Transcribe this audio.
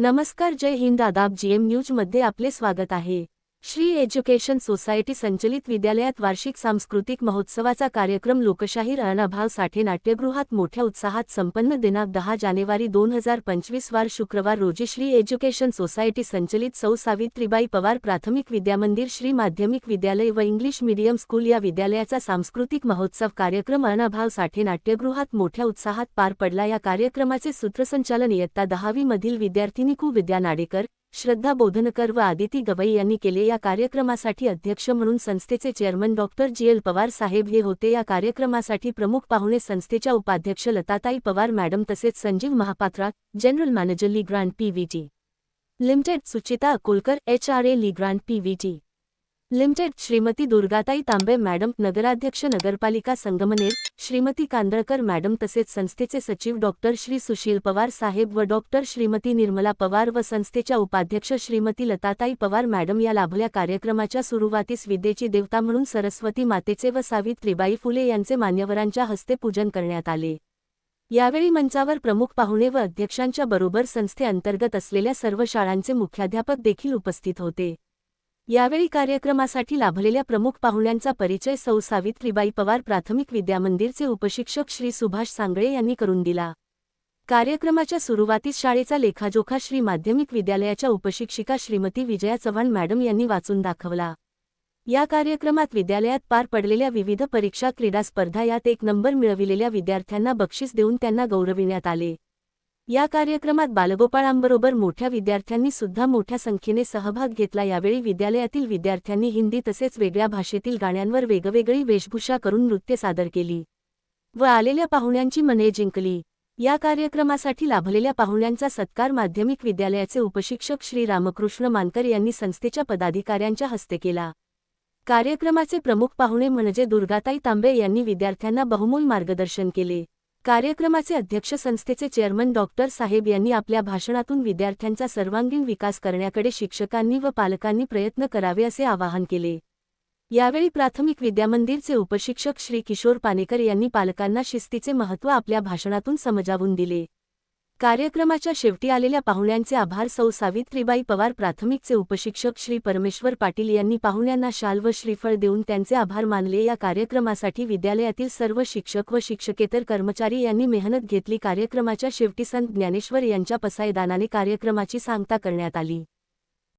नमस्कार जय हिंद. आदाब जीएम न्यूजमध्ये आपले स्वागत आहे. श्री एज्युकेशन सोसायटी संचलित विद्यालयात वार्षिक सांस्कृतिक महोत्सवाचा कार्यक्रम लोकशाहीर अण्णाभाऊ साठे नाट्यगृहात मोठ्या उत्साहात संपन्न दिनांक दहा जानेवारी दोन हजार पंचवीस वार शुक्रवार रोजी श्री एज्युकेशन सोसायटी संचलित सौ सावित्रीबाई पवार प्राथमिक विद्यामंदिर श्री माध्यमिक विद्यालय व इंग्लिश मीडियम स्कूल या विद्यालयाचा सांस्कृतिक महोत्सव कार्यक्रम अण्णाभाऊ साठे नाट्यगृहात मोठ्या उत्साहात पार पडला. या कार्यक्रमाचे सूत्रसंचालन इयत्ता दहावी मधील विद्यार्थिनी कु. विद्या नाडेकर श्रद्धा बोधनकर व आदिती गवई यांनी केले या कार्यक्रमासाठी अध्यक्ष म्हणून संस्थेचे chairman doctor G. L. Pawar साहेब हे होते. या कार्यक्रमासाठी प्रमुख पाहुणे संस्थेच्या उपाध्यक्ष लताताई पवार मॅडम तसेच Sanjeev Mahapatra general manager Le Grand PVT limited Suchita Akolkar H. R. A. Le Grand PVT limited Shrimati Durgatai Tambe madam नगराध्यक्ष नगरपालिका संगमनेर श्रीमती कांदळकर मॅडम तसेच संस्थेचे सचिव डॉक्टर श्री सुशील पवार साहेब व डॉक्टर श्रीमती निर्मला पवार व संस्थेच्या उपाध्यक्ष श्रीमती लताताई पवार मॅडम या लाभल्या कार्यक्रमाच्या सुरुवातीस विद्येची देवता म्हणून सरस्वती मातेचे व सावित्रीबाई फुले यांचे मान्यवरांच्या हस्ते पूजन करण्यात आले. यावेळी मंचावर प्रमुख पाहुणे व अध्यक्षांच्या बरोबर संस्थेअंतर्गत असलेल्या सर्व शाळांचे मुख्याध्यापक देखील उपस्थित होते. यावेळी कार्यक्रमासाठी लाभलेल्या प्रमुख पाहुण्यांचा परिचय सौ सावित्रीबाई पवार प्राथमिक विद्यामंदिरचे उपशिक्षक श्री सुभाष सांगळे यांनी करून दिला. कार्यक्रमाच्या सुरुवातीस शाळेचा लेखाजोखा श्री माध्यमिक विद्यालयाच्या उपशिक्षिका श्रीमती विजया चव्हाण मॅडम यांनी वाचून दाखवला. या कार्यक्रमात विद्यालयात पार पडलेल्या विविध परीक्षा क्रीडा स्पर्धा यात एक नंबर मिळविलेल्या विद्यार्थ्यांना बक्षीस देऊन त्यांना गौरविण्यात आले. या कार्यक्रमात बालगोपाळांबरोबर मोठ्या विद्यार्थ्यांनी सुद्धा मोठ्या संख्येने सहभाग घेतला. यावेळी विद्यालयातील विद्यार्थ्यांनी हिंदी तसेच वेगळ्या भाषेतील गाण्यांवर वेगवेगळी वेशभूषा करून नृत्य सादर केली व आलेल्या पाहुण्यांची मने जिंकली. या कार्यक्रमासाठी लाभलेल्या पाहुण्यांचा सत्कार माध्यमिक विद्यालयाचे उपशिक्षक श्री रामकृष्ण मानकर यांनी संस्थेच्या पदाधिकाऱ्यांच्या हस्ते केला. कार्यक्रमाचे प्रमुख पाहुणे म्हणजे दुर्गाताई तांबे यांनी विद्यार्थ्यांना बहुमूल मार्गदर्शन केले. कार्यक्रमाचे अध्यक्ष संस्थेचे चेअरमन डॉक्टर साहेब यांनी आपल्या भाषणातून विद्यार्थ्यांचा सर्वांगीण विकास करण्याकडे शिक्षकांनी व पालकांनी प्रयत्न करावे असे आवाहन केले. यावेळी प्राथमिक विद्यामंदिरचे उपशिक्षक श्री किशोर पानेकर यांनी पालकांना शिस्तीचे महत्त्व आपल्या भाषणातून समजावून दिले. कार्यक्रमाच्या शेवटी आलेल्या पाहुण्यांचे आभार सौ सावित्रीबाई पवार प्राथमिकचे उपशिक्षक श्री परमेश्वर पाटील यांनी पाहुण्यांना शाल व श्रीफळ देऊन त्यांचे आभार मानले. या कार्यक्रमासाठी विद्यालयातील सर्व शिक्षक व शिक्षकेतर कर्मचारी यांनी मेहनत घेतली. कार्यक्रमाच्या शेवटी संत ज्ञानेश्वर यांच्या पसायदानाने कार्यक्रमाची सांगता करण्यात आली.